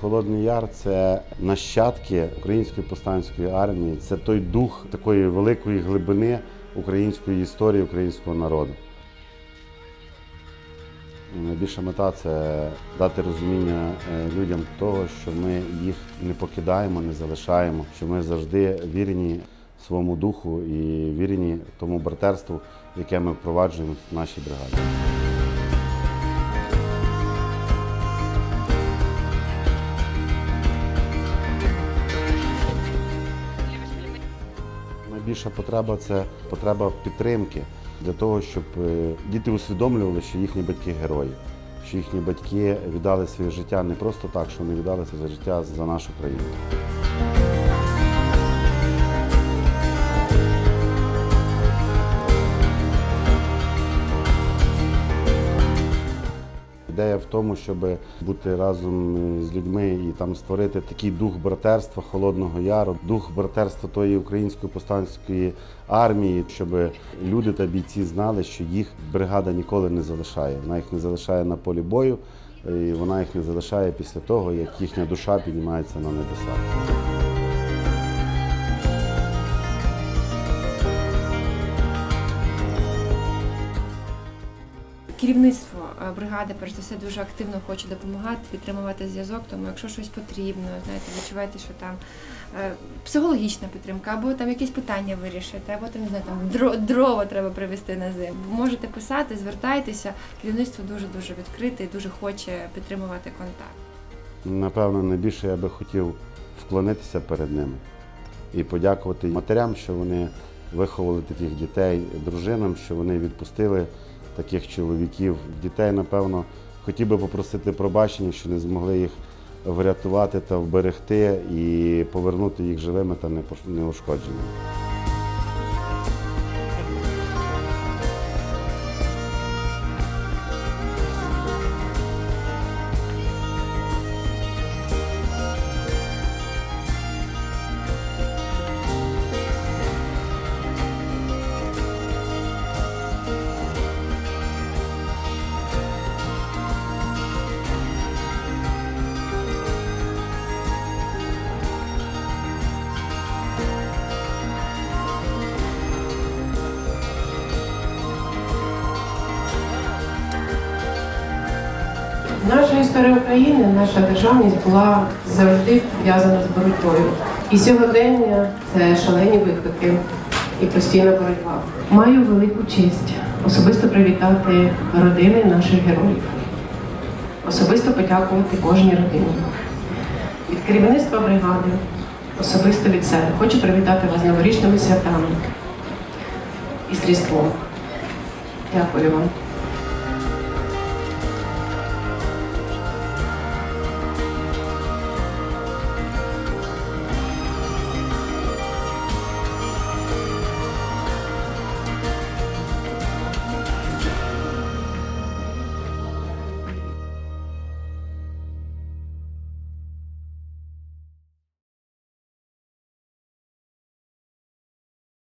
Холодний Яр це нащадки української повстанської армії. Це той дух такої великої глибини української історії, українського народу. Найбільша мета це дати розуміння е, людям того, що ми їх не покидаємо, не залишаємо, що ми завжди вірені своєму духу і вірені тому братерству, яке ми впроваджуємо в нашій бригаді. Найбільша потреба це потреба підтримки для того, щоб е, діти усвідомлювали, що їхні батьки герої, що їхні батьки віддали своє життя не просто так, що вони віддали своє життя за нашу країну. Ідея в тому, щоб бути разом з людьми і там створити такий дух братерства Холодного Яру, дух братерства тої української повстанської армії, щоб люди та бійці знали, що їх бригада ніколи не залишає. Вона їх не залишає на полі бою, і вона їх не залишає після того, як їхня душа піднімається на небеса. Керівництво е, бригади, перш за все, дуже активно хоче допомагати, підтримувати зв'язок. Тому якщо щось потрібно, знаєте, відчуваєте, що там е, психологічна підтримка, або там якісь питання вирішити, або там не знаю, там дрова треба привезти на зиму. Можете писати, звертайтеся. Керівництво дуже дуже відкрите і дуже хоче підтримувати контакт. Напевно, найбільше я би хотів вклонитися перед ними і подякувати матерям, що вони виховали таких дітей, дружинам, що вони відпустили таких чоловіків. Дітей, напевно, хотів би попросити пробачення, що не змогли їх врятувати та вберегти і повернути їх живими та неушкодженими. Наша історія України, наша державність була завжди пов'язана з боротьбою. І сьогодення це шалені виклики і постійна боротьба. Маю велику честь особисто привітати родини наших героїв, особисто подякувати кожній родині. Від керівництва бригади, особисто від себе, хочу привітати вас з новорічними святами і з Різдвом. Дякую вам.